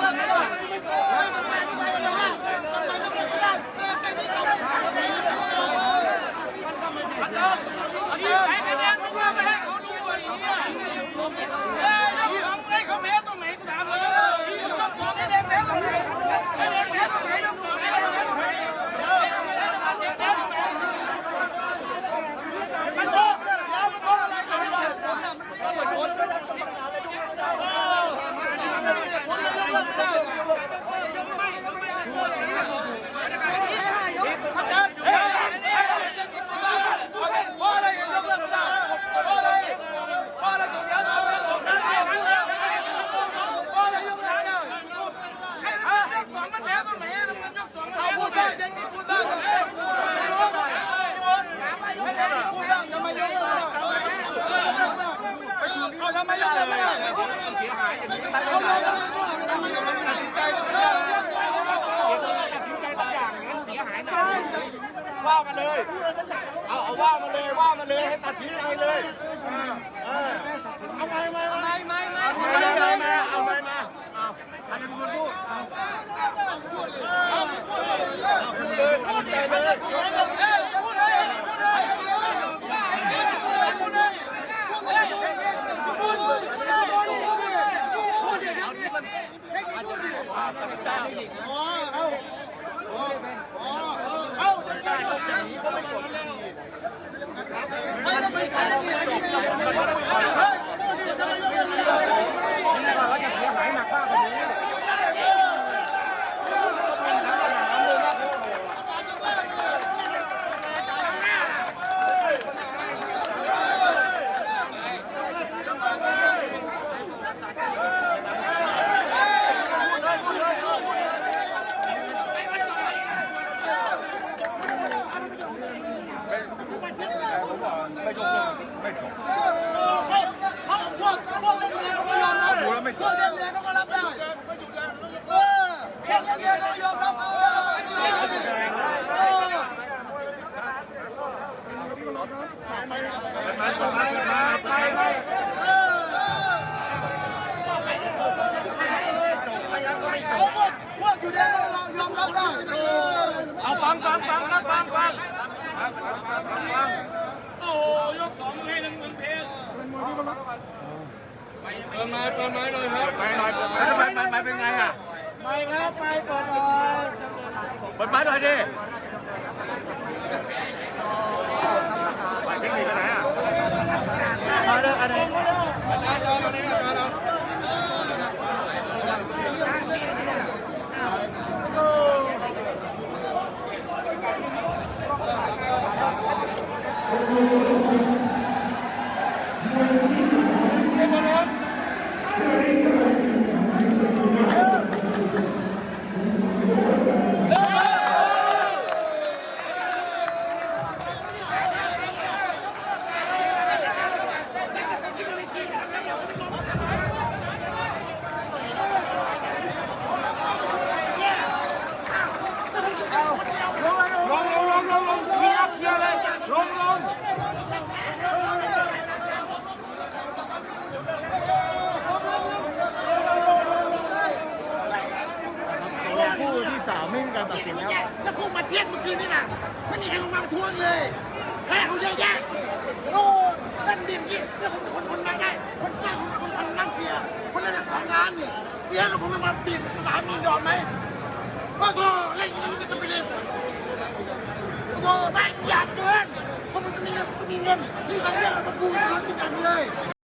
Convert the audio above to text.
Come on, come on. มาเลยว่ามาเลยให้ตัดสินใจเลยเอาไม่ไม่ไม่ไม่ไม่ไม่ไม่เอาไม่มาเอาใครจะเป็นคนพูดเอาพูดเลยตัดสินใจเลยเขาพวกพวกเล่นเรือเขาก็ยอมรับพวกเล่นเรือเขาก็รับได้เออพวกเล่นเรือเขาก็ยอมรับเออเออ พวกพวกอยู่แดน เรายอมรับได้เออเอาฟังฟังฟังครับฟังฟังโอ้ยกสองให้หนึ่งหนึ่งเพลงเปิดไม้เปิดไม้หน่อยครับไปหน่อยแล้วทำไมมันมันเป็นไงอะไปครับไปเปิดหน่อยเปิดไม้หน่อยดิไปเทคนิคไปไหนอะมาเด้ออันนี้ อาจารย์เราตอนนี้อาจารย์เรา ลงลงลงลงลงเคลียร์เคลียร์เลยลงลงผู้ที่สาม ไม่มีการตัดสินแล้วแล้วคู่มาเที่ยงเมื่อคืนนี่นะไม่มีใครลงมาประท้วงเลยแพ้เขาเยอะแยะโอ้ดันดินยิ่งแล้วผมคนคนมาได้ คนจ้างคนคนคนนั่งเสีย คนละหลักสองล้านนี่เสียแล้วผมมาบีบสนามมียอมไหมว่าโธ่เล่นยังไมันก็สปิริตโธ่ได้หยาบเกินเพราะมันมีมีเงินมีทางเลือกมาปูสนามจริงจังเลย